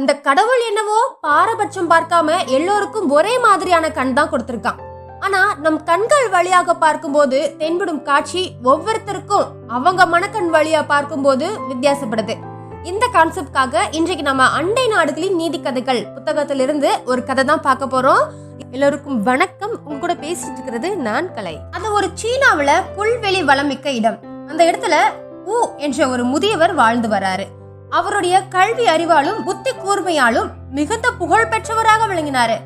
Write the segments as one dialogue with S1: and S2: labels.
S1: அந்த கடவுள் என்னவோ பாரபட்சம் பார்க்காம எல்லோருக்கும் ஒரே மாதிரியான கண் தான் கொடுத்திருக்கான். ஆனா நம் கண்கள் வழியாக பார்க்கும்போது தென்படும் காட்சி ஒவ்வொருத்தருக்கும் அவங்க மனக்கண் வழியா பார்க்கும்போது வித்தியாசப்படுது. இந்த கான்செப்ட்காக இன்றைக்கு நம்ம அண்டை நாடுகளின் நீதி கதைகள் புத்தகத்திலிருந்து ஒரு கதை தான் பார்க்க போறோம். எல்லோருக்கும் வணக்கம். உங்க கூட பேசிட்டு இருக்கிறது நான் கலை. அது ஒரு சீனாவில புல்வெளி வளமிக்க இடம். அந்த இடத்துல ஊ என்ற ஒரு முதியவர் வாழ்ந்து வராரு. அவருடைய கல்வி அறிவாலும் புத்தி கூர்மையாலும் மிகுந்த புகழ் பெற்றவராக விளங்கினாரு.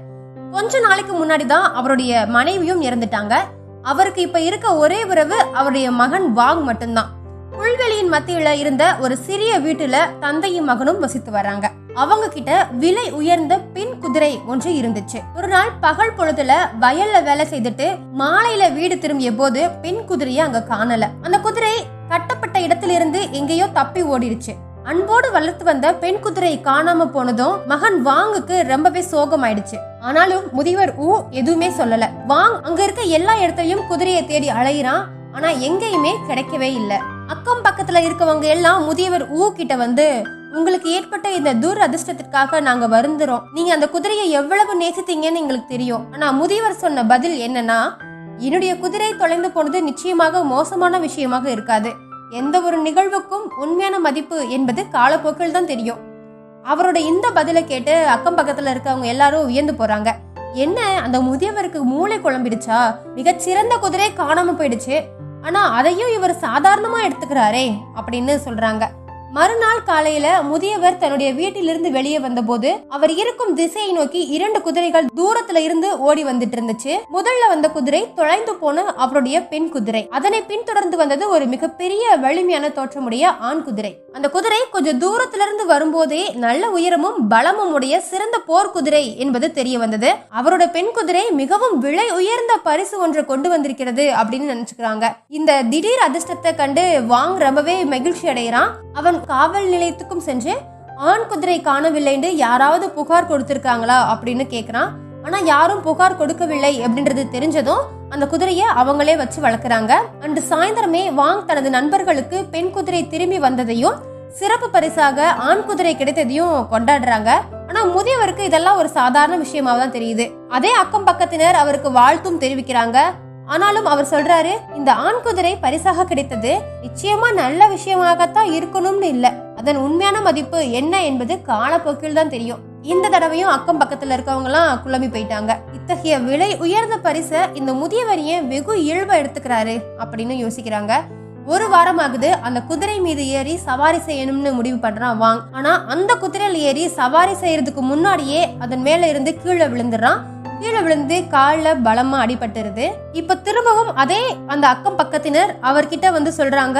S1: கொஞ்ச நாளைக்கு முன்னாடி தான் அவருடைய மனைவியும் இறந்துட்டாங்க. அவருக்கு இப்ப இருக்க ஒரே உறவு அவருடைய மகன் வாங் மட்டும்தான். புல்வெளியின் மத்தியில இருந்த ஒரு சிறிய வீட்டுல தந்தையும் மகனும் வசித்து வராங்க அவங்க கிட்ட விலை உயர்ந்த பின் குதிரை ஒன்று இருந்துச்சு. ஒரு நாள் பகல் பொழுதுல வயல்ல வேலை செய்துட்டு மாலையில வீடு திரும்பிய போது பின் குதிரையை அங்க காணல. அந்த குதிரை கட்டப்பட்ட இடத்திலிருந்து எங்கேயோ தப்பி ஓடிடுச்சு. அன்போடு வளர்த்து வந்த பெண் குதிரை காணாம போனதும் மகன் வாங்குக்கு ரொம்பவே சோகமாயிடுச்சு. ஆனாலும் முதியவர் ஊ எதுவுமே சொல்லல. வாங் அங்க இருக்க எல்லா இடத்தையும் குதிரையை தேடி அலையிறான். ஆனா எங்கேயுமே கிடைக்கவே இல்ல. அக்கம் பக்கத்துல இருக்கவங்க எல்லாம் முதியவர் ஊ கிட்ட வந்து உங்களுக்கு ஏற்பட்ட இந்த தூர் அதிர்ஷ்டத்திற்காக நாங்க வருந்துறோம். நீங்க அந்த குதிரையை எவ்வளவு நேசித்தீங்கன்னு எங்களுக்கு தெரியும். ஆனா முதியவர் சொன்ன பதில் என்னன்னா என்னுடைய குதிரை தொலைந்து போனது நிச்சயமாக மோசமான விஷயமாக இருக்காது. எந்த ஒரு நிகழ்வுக்கும் உண்மையான மதிப்பு என்பது காலப்போக்கில் தான் தெரியும். அவரோட இந்த பதிலை கேட்டு அக்கம் பக்கத்துல இருக்கவங்க எல்லாரும் வியந்து போறாங்க. என்ன அந்த முதியவருக்கு மூளை குழம்பிடுச்சா? மிகச்சிறந்த குதிரை காணாம போயிடுச்சு. ஆனா அதையும் இவர் சாதாரணமா எடுத்துக்கிறாரே அப்படின்னு சொல்றாங்க. மறுநாள் காலையில முதியவர் தன்னுடைய வீட்டிலிருந்து வெளியே வந்தபோது அவர் இருக்கும் திசையை நோக்கி இரண்டு குதிரைகள் தூரத்துல இருந்து ஓடி வந்துட்டு இருந்துச்சு. முதல்ல வந்த குதிரை தொலைந்து போன அவருடைய பெண் குதிரை. அதனை பின்தொடர்ந்து வந்தது ஒரு மிகப்பெரிய வலிமையான தோற்றமுடைய ஆண் குதிரை. அந்த குதிரை கொஞ்சம் தூரத்திலிருந்து வரும்போதே நல்ல உயரமும் பலமும் உடைய சிறந்த போர் குதிரை என்பது தெரிய வந்தது. அவரோட பெண் குதிரை மிகவும் விலை உயர்ந்த பரிசு ஒன்றை கொண்டு வந்திருக்கிறது அப்படின்னு நினைச்சுக்கிறாங்க. இந்த திடீர் அதிர்ஷ்டத்தை கண்டு வாங் ரொம்பவே மகிழ்ச்சி அடைகிறான். அவன் காவல் நிலையத்துக்கும் சென்று ஆண் குதிரை காணவில்லைன்னு யாராவது புகார் கொடுத்துருக்காங்களா அப்படின்னு கேட்குறான் ஆனால் யாரும் புகார் கொடுக்கவில்லை அப்படின்றது தெரிஞ்சதும் அந்த குதிரையை அவங்களே வச்சு வளர்க்குறாங்க. அன்று சாயந்தரமே வாங் தனது நண்பர்களுக்கு பெண் குதிரை திரும்பி வந்ததையும் சிறப்பு பரிசாக ஆண் குதிரை கிடைத்ததையும் கொண்டாடுறாங்க. ஆனா முதியவருக்கு இதெல்லாம் ஒரு சாதாரண விஷயமாக தான் தெரியுது. அதே அக்கம் பக்கத்தினர் அவருக்கு வாழ்த்தும் தெரிவிக்கிறாங்க. ஆனாலும் அவர் சொல்றாரு இந்த ஆண் குதிரை பரிசாக கிடைத்தது நிச்சயமா நல்ல விஷயமாகத்தான் இருக்கணும்னு இல்ல. அதன் உண்மையான மதிப்பு என்ன என்பது காலப்போக்கில் தான் தெரியும். இந்த தடவையும் அக்கம் பக்கத்துல இருக்கவங்க எல்லாம் குழம்பி போயிட்டாங்க. இத்தகைய விலை உயர்ந்த பரிசை இந்த முதியவர் ஏன் வெகு இயல்பா எடுத்துக்கிறாரு அப்படின்னு யோசிக்கிறாங்க. ஒரு வாரமாகுது அந்த குதிரை மீது ஏறி சவாரி செய்யணும்னு முடிவு பண்றான் வாங். ஆனா அந்த குதிரையில் ஏறி சவாரி செய்யறதுக்கு முன்னாடியே அதன் மேல இருந்து கீழே விழுந்துடுறான் கீழே விழுந்து காலில் பலமா அடிபட்டுருது. இப்ப திரும்பவும் அதே அந்த அக்கம் பக்கத்தினர் அவர்கிட்ட வந்து சொல்றாங்க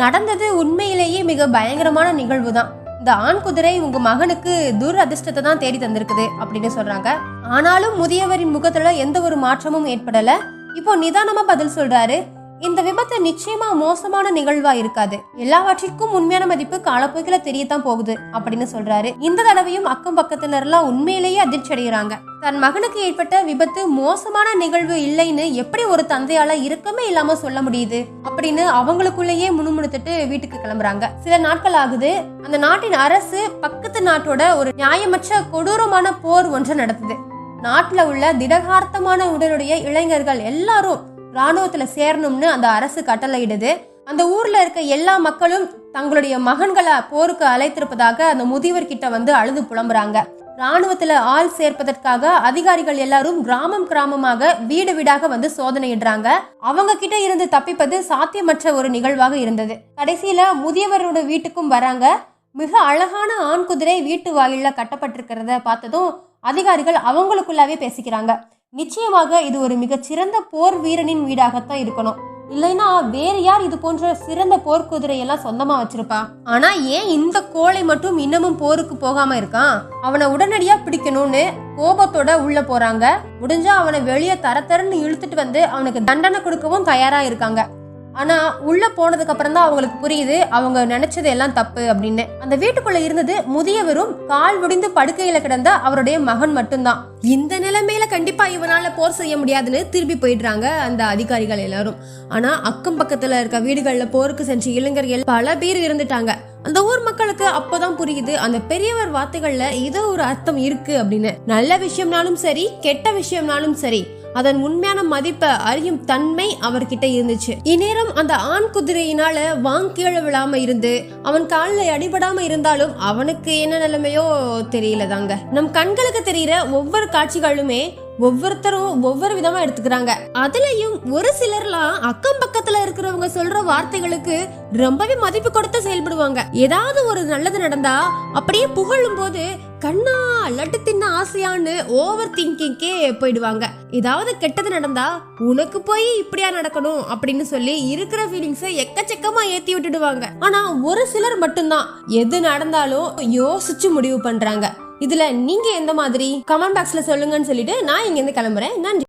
S1: நடந்தது உண்மையிலேயே மிக பயங்கரமான நிகழ்வு தான் இந்த ஆண் குதிரை உங்க மகனுக்கு துர் அதிர்ஷ்டத்தை தான் தேடி தந்திருக்குது அப்படின்னு சொல்றாங்க. ஆனாலும் முதியவரின் முகத்துல எந்த ஒரு மாற்றமும் ஏற்படல. இப்போ நிதானமா பதில் சொல்றாரு. இந்த விபத்து நிச்சயமா மோசமான நிகழ்வா இருக்காது. எல்லாவற்றிற்கும் உண்மையான மதிப்பு காலப்போக்கில தெரியத்தான் போகுது அப்படின்னு சொல்றாரு. இந்த தடவையும் அக்கம் பக்கத்தினர்லாம் உண்மையிலேயே அதிர்ச்சி அடைகிறாங்க. தன் மகனுக்கு ஏற்பட்ட விபத்து மோசமான நிகழ்வு இல்லைன்னு எப்படி ஒரு தந்தையால இருக்கமே இல்லாம சொல்ல முடியுது அப்படின்னு அவங்களுக்குள்ளேயே முணுமுணுத்துட்டு வீட்டுக்கு கிளம்புறாங்க. சில நாட்கள் ஆகுது. அந்த நாட்டின் அரசு பக்கத்து நாட்டோட ஒரு நியாயமற்ற கொடூரமான போர் ஒன்று நடத்துது. நாட்டுல உள்ள திடகார்த்தமான உடலுடைய இளைஞர்கள் எல்லாரும் ராணுவத்தில் சேரணும்னு அந்த அரசு கட்டளையிடுது. அந்த ஊர்ல இருக்க எல்லா மக்களும் தங்களுடைய மகன்களை போருக்கு அழைத்திருப்பதாக அந்த முதியவர் கிட்ட வந்து அழுது புலம்புறாங்க. ராணுவத்துல ஆள் சேர்ப்பதற்காக அதிகாரிகள் எல்லாரும் கிராமம் கிராமமாக வீடு வீடாக வந்து சோதனையிடுறாங்க. அவங்க கிட்ட இருந்து தப்பிப்பது சாத்தியமற்ற ஒரு நிகழ்வாக இருந்தது. கடைசியில முதியவரோட வீட்டுக்கும் வராங்க. மிக அழகான ஆண் குதிரை வீட்டு வாயில கட்டப்பட்டிருக்கிறத பார்த்ததும் அதிகாரிகள் அவங்களுக்குள்ளாவே பேசிக்கிறாங்க. நிச்சயமாக இது ஒரு மிகச்சிறந்த போர் வீரனின் வீடாகத்தான் இருக்கணும். இல்லைன்னா வேற யார் இது போன்ற சிறந்த போர்க்குதிரையெல்லாம் சொந்தமா வச்சிருப்பா? ஆனா ஏன் இந்த கோழை மட்டும் இன்னமும் போருக்கு போகாம இருக்கான் அவனை உடனடியா பிடிக்கணும்னு கோபத்தோட உள்ள போறாங்க. முடிஞ்சா அவனை வெளியே தர தரன்னு இழுத்துட்டு வந்து அவனுக்கு தண்டனை கொடுக்கவும் தயாரா இருக்காங்க. ஆனா உள்ள போனதுக்கு அப்புறம் தான் அவங்களுக்கு புரியுது அவங்க நினைச்சது எல்லாம் தப்பு அப்படின்னு. அந்த வீட்டுக்குள்ள இருந்தது முதியவரும் கால் முடிந்து படுக்கையில கிடந்த அவருடைய மகன் மட்டும்தான். இந்த நிலைமையில கண்டிப்பா இவனால போர் செய்ய முடியாதுன்னு திரும்பி போயிடுறாங்க அந்த அதிகாரிகள் எல்லாரும். ஆனா அக்கம் பக்கத்துல இருக்க வீடுகள்ல போருக்கு சென்ற இளைஞர்கள் பல பேர் இருந்துட்டாங்க. அந்த ஊர் மக்களுக்கு அப்பதான் புரியுது அந்த பெரியவர் வார்த்தைகள்ல ஏதோ ஒரு அர்த்தம் இருக்கு அப்படின்னு. நல்ல விஷயம்னாலும் சரி கெட்ட விஷயம்னாலும் சரி அதன் உண்மையான மதிப்பை அறியும் தன்மை அவர்கிட்ட இருந்துச்சு. இந்நேரம் அந்த ஆண் குதிரையினால வாங்கீழ விழாம இருந்து அவன் காலில் அடிபடாம இருந்தாலும் அவனுக்கு என்ன நிலைமையோ தெரியல தாங்க நம் கண்களுக்கு தெரிகிற ஒவ்வொரு காட்சிகளுமே ஒவ்வொருத்தரும் ஒவ்வொரு விதமா எடுத்துக்கிறாங்க. அதுலயும் ஒரு சிலர்லாம் அக்கம் பக்கத்துல இருக்கிறவங்க சொல்ற வார்த்தைகளுக்கு ரொம்பவே மதிப்பு கொடுத்து செயல்படுவாங்க. ஏதாவது ஒரு நல்லது நடந்தா அப்படியே புகழும் போது கண்ணா லட்டு தின்ன ஆசையான்னு ஓவர் திங்கிங்கே போயிடுவாங்க. ஏதாவது கெட்டது நடந்தா உனக்கு போய் இப்படியா நடக்கணும்? அப்படின்னு சொல்லி இருக்கிற ஃபீலிங்ஸை எக்கச்சக்கமா ஏத்தி விட்டுடுவாங்க. ஆனா ஒரு சிலர் மட்டும்தான். எது நடந்தாலும் யோசிச்சு முடிவு பண்றாங்க. இதுல நீங்க எந்த மாதிரி? கமெண்ட் பாக்ஸ்ல சொல்லுங்கன்னு சொல்லிட்டு நான் இங்க இருந்து கிளம்புறேன். நன்றி.